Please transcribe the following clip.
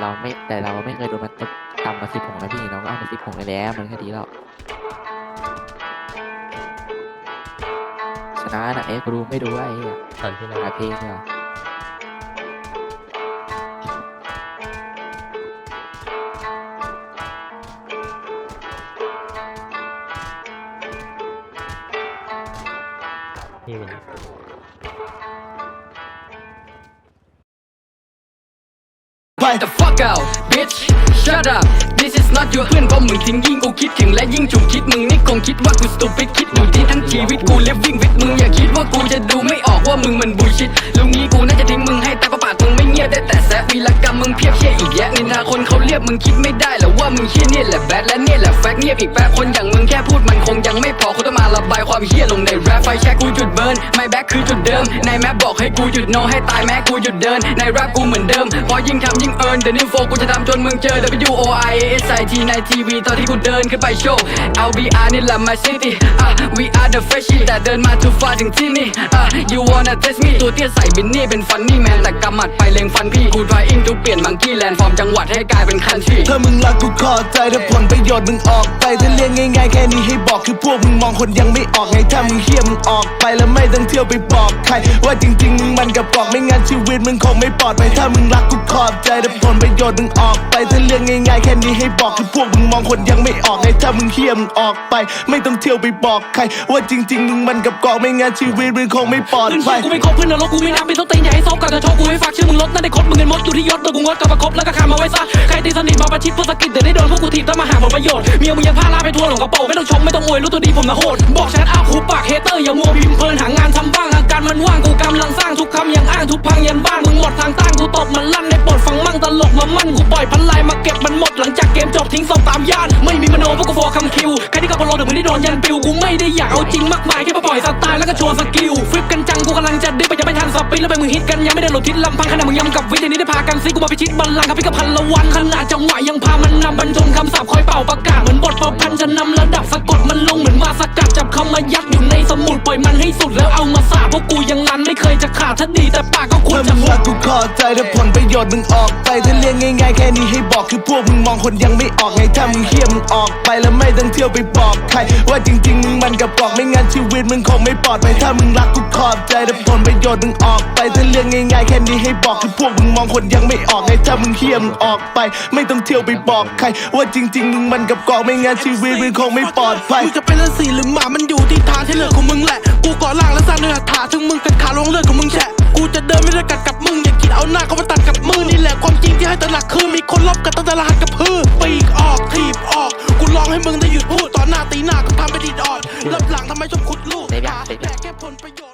เราไม่แต่เราไม่เคยโดนมันตบต่ำกว่าสิบหกนะพี่น้องก็เอาไปสิบหกไปแล้วมันก็ดีแล้วชนะนะเอ๊ะกูดูไม่ดูไอ้เหี้ยตอนที่เราหาเพลงเนี่ยที่เป็น Get the fuck out bitch shut up this is not your เพื่อนเพราะมึงทิ้งยิ่งกูคิดถึงและยิ่งจุกคิดมึงนี่คงคิดว่ากู stupid คิดอยู่ที่ทั้งชีวิตกู living with มึงอย่าคิดว่ากูจะดูไม่ออกว่ามึงมันบุชิตลุงนี้กูน่าจะทิ้งมึงให้แต่ก็ปากมึงไม่เงียบได้แต่แซะวีรกรรมมึงเพียบเชี่ยอีกแยะนินทาคนเขาเรียกมึงคิดไม่ได้ นี่ยแหละแบดและเนี่ยแหละแฟกเงียบอีกแป๊บคนอย่างมึงแค่พูดมันคงยังไม่พอคุณต้องมาระบายความเฮี้ยลงในแรปไฟแช่กกูจุดเบิร์นไม่แบ็คคือจุดเดิมในแมปบอกให้กูหยุดโนให้ตายแม้กูหยุดเดิน ในแรปกูเหมือนเดิม พอยิ่งทำยิ่งเอิร์นเดนิโฟกูจะทำจนมึงเจอ W O I S I T ในทีวีตอนที่กูเดินขึ้นไปโชว์ L B R นี่แหละ my city อะ we are the freshie แต่เดินมา too far ถึงที่นี่อะ you wanna test me ตัวเตี้ยใส่บินนี่เป็นฟันนี่แมนแต่กำหมัดไปเลงฟันพี่กู trying to เปลี่ยนมังกี้แลนด์ฟอร์มจังหวัดให้กลายเป็นคันทรีถ้ามึงรักกูขอใจถ้าผลประโยชน์มึงออกไปถ้าเรียกง่ายๆแค่นี้ให้บอกคือพวกมึงมองคนยังไม่ออกไงถ้ามึงเฮี้ยมึงออกไปแล้วไม่ต้องเที่ยวไปบอกใคร ว่าจริงๆมึงมันกับบอกไม่งั้นชีวิตมึงคงไม่ปลอดภัยถ้ามึงรักกูขอบใจถ้าผลประโยชน์มึงออกไปถ้าเรียกง่ายๆแค่นี้ให้บอกคือพวกมึงมองคนยังไม่ออกไงถ้ามึงเฮี้ยมึงออกไป ไม่ต้องเที่ยวไปบอกใครว่าจริงๆมึงมันกับกอกไม่งั้นชีวิตมึงคงไม่ปลอดเพื่อนภัเพื่ยอนกูไม่คบเพื่อนนรกกูไม่นับเป็นต้นตีนอย่าให้ซบกันจะโชว์กูให้ฝากชื่อมึงลดนั่นได้คดมึงเงินมดอยู่ที่ยศโดนกูงดกับประคบแล้วก็คามาไว้ซะใครตีสนิทมาประชิดเพื่อสกิดเดี๋ยวได้โดนพวกกูถีบต้องมาหาผลประโยชน์เมียมึงยังพาลาไปทัวร์หลงกระโปรงไม่ต้องชมไม่ต้องอวยรู้ตัวดีผมนะโหดบอกแชทอ้าวคูปากเฮเตอร์อย่ามัวพิมพ์เพลินหางานทำบ้างอาการมันว่างกูกำลังสร้างทุกคำยังอ้างทุกพังยันบ้านมึงหมดทางต้านกูตบมันลั่นใน โปรดฟังมั่งตลกมามั่นกูปล่อยพันลายมาเก็บมันหมดหลังจากเกมจบทิ้งศพตามย่าน ไม่มีมโนพวกกูฟอร์คำคิวใครที่กับพอลโลถึงไม่ได้โดนยันปิวกูไม่ได้อยากเอาจริงมากมายแค่มาปล่อยสไตล์แล้วก็โชว์สกิลฟลิปกันจังกูกำลังจะดิบไปยังไม่ทันสปินแล้วไปมึงฮิตกันยังไม่ได้หลุดทิศลำพังขนาดมึงยำกับวิธีนี้ได้พากันซิกูมาพิชิตบัลลังก์กับพี่กับพันละวันขนาดจังหวะยังพามันนำบรรจงคำสาปคอยเป่าประกาศเหมือนบทประพันธ์จะนำระดับสะกดมันลงเหมือนมาสกัดจับคำมายัดอยู่ในสมุดปล่อยมันให้สุดแล้วเอามาสาบพวกกูยังรันไม่เคยจะขาดถ้าดีแต่ปาก ถ้ามึงรักกูขอใจถ้าผลประโยชน์มึงออกไปถ้าเรียกง่ายๆแค่นี้ให้บอกคือพวกมึงมองคนยังไม่ออกไงถ้ามึงเฮี้ยมึงออกไปแล้วไม่ต้องเที่ยวไปบอกใคร ว่าจริงๆมึงมันกับบอกไม่งั้นชีวิตมึงคงไม่ปลอดภัยถ้ามึงรักกูขอบใจถ้าผลประโยชน์มึงออกไปถ้าเรียกง่ายๆแค่นี้ให้บอกคือพวกมึงมองคนยังไม่ออกไงถ้ามึงเฮี้ยมึงออกไป ไม่ต้องเที่ยวไปบอกใคร ว่าจริง ๆ มึงมันกับกอกไม่งั้นชีวิตมึงคงไม่ปลอดภัยมึงจะเป็นฤาษีหรือหมามันอยู่ที่ทางที่เลือกของมึงแหละกูก่อร่างและสร้างเนื้อถาถึงมึงกัดขาลงเลือดของมึงแฉะ เดินไม่ได้กัดกับมึงอย่าคิดเอาหน้าเขาไปตัดกับมือนี่แหละความจริงที่ให้ตระหนักคือมีคนลบกันตั้งแต่รหัสกับพือปีกออกทีบออก กูร้องให้มึงได้หยุดพูดต่อหน้าตีหน้าก็ทำไปดีดออดรับหลังทำไมชมขุดลูกแหลกแค่ผลประโยชน์